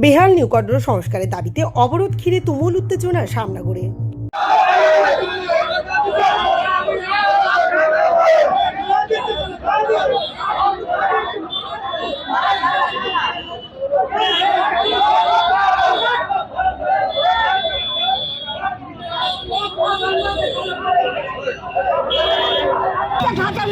বেহাল নিউকড্র সংস্কারের দাবিতে অবরোধ ঘিরে তুমুল উত্তেজনা সামনাগড়ে ঢাকার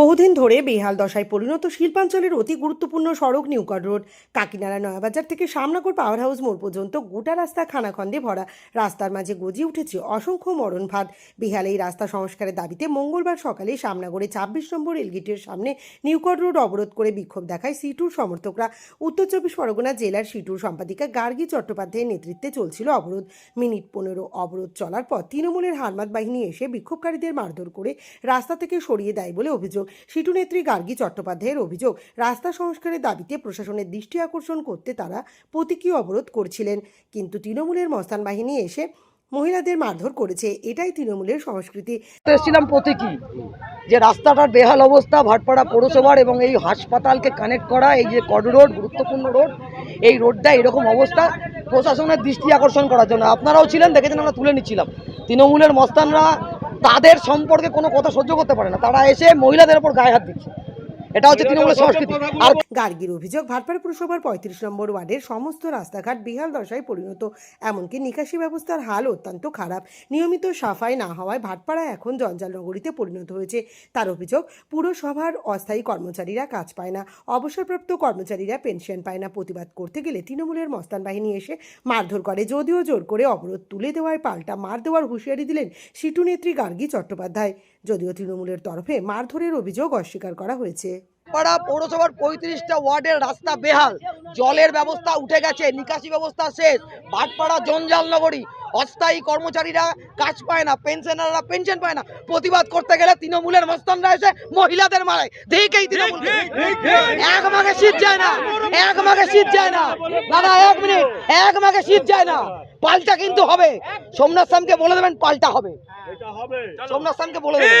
বহুদিন ধরে বেহাল দশায় পরিণত শিল্পাঞ্চলের অতি গুরুত্বপূর্ণ সড়ক নিউকড রোড, কাকিনাড়া নয়াবাজার থেকে সামনাগর পাওয়ার হাউস মোড় পর্যন্ত গোটা রাস্তা খানাখন্দে ভরা। রাস্তার মাঝে গজিয়ে উঠেছে অসংখ্য মরণ ভাত বেহাল এই রাস্তা সংস্কারের দাবিতে মঙ্গলবার সকালে সামনাগরে ছাব্বিশ নম্বর রেলগেটের সামনে নিউকড রোড অবরোধ করে বিক্ষোভ দেখায় সিটুর সমর্থকরা। উত্তর চব্বিশ পরগনা জেলার সিটুর সম্পাদিকা গার্গী চট্টোপাধ্যায়ের নেতৃত্বে চলছিল অবরোধ। মিনিট পনেরো অবরোধ চলার পর তৃণমূলের হারমাত বাহিনী এসে বিক্ষোভকারীদের মারধর করে রাস্তা থেকে সরিয়ে দেয় বলে অভিযোগ। সিটু নেত্রী গার্গী চট্টোপাধ্যায়ের অভিযোগ, রাস্তা সংস্কারের দাবিতে প্রশাসনের দৃষ্টি আকর্ষণ করতে তারা প্রতীকী অবরোধ করছিলেন। কিন্তু তৃণমূলের মস্তান বাহিনী এসে মহিলাদের মারধর করেছে। এটাই তৃণমূলের সংস্কৃতি। এসেছিলাম প্রতীকী, যে রাস্তাটার বেহাল অবস্থা, ভাটপাড়া পৌরসভার এবং এই হাসপাতালকে কানেক্ট করা, এই যে কড রোড, গুরুত্বপূর্ণ রোড, এই রোডটা এরকম অবস্থা, প্রশাসনের দৃষ্টি আকর্ষণ করার জন্য। আপনারাও ছিলেন, দেখেছেন, আমরা তুলে নিচ্ছিলাম। তৃণমূলের মস্তানরা তাদের সম্পর্কে কোনো কথা সহ্য করতে পারে না। তারা এসে মহিলাদের ওপর গায়ে হাত দিচ্ছে। এটা হচ্ছে তৃণমূলের সংস্কৃতি। আর গার্গীর অভিযোগ ভাটপাড়া পুরসভার পঁয়ত্রিশ নম্বর ওয়ার্ডের সমস্ত রাস্তাঘাট বিহাল দশায় পরিণত এমনকি নিকাশি ব্যবস্থার হাল অত্যন্ত খারাপ। নিয়মিত সাফাই না হওয়ায় ভাটপাড়া এখন জঞ্জাল নগরীতে পরিণত হয়েছে। তার অভিযোগ পুরসভার অস্থায়ী কর্মচারীরা কাজ পায় না অবসরপ্রাপ্ত কর্মচারীরা পেনশন পায় না। প্রতিবাদ করতে গেলে তৃণমূলের মস্তান বাহিনী এসে মারধর করে যদিও জোর করে অবরোধ তুলে দেওয়ায় পাল্টা মার দেওয়ার হুঁশিয়ারি দিলেন সিটু নেত্রী গার্গী চট্টোপাধ্যায়। যদিও তৃণমূলের তরফে মারধরের অভিযোগ অস্বীকার করা হয়েছে। পাড়া পৌরসভার পঁয়ত্রিশটা ওয়ার্ডের রাস্তা বেহাল। জলের ব্যবস্থা উঠে গেছে, নিকাশি ব্যবস্থা শেষ। ভাটপাড়া জঞ্জাল নগরী অস্থায়ী কর্মচারীরা কাজ পায় না পেনশনাররা পেনশন পায় না। প্রতিবাদ করতে গেলে তৃণমূলের মস্তানরা এসে মহিলাদের মারে দেখেই তৃণমূল। এক মাগে শীত যায় না এক মাগে শীত যায় না। দাদা এক মিনিট। এক মাগে শীত যায় না। পাল্টা কিন্তু হবে। সোমনাথ সামকে বলে দেবেন পাল্টা হবে। সোমনাথ সামকে বলে দেবেন।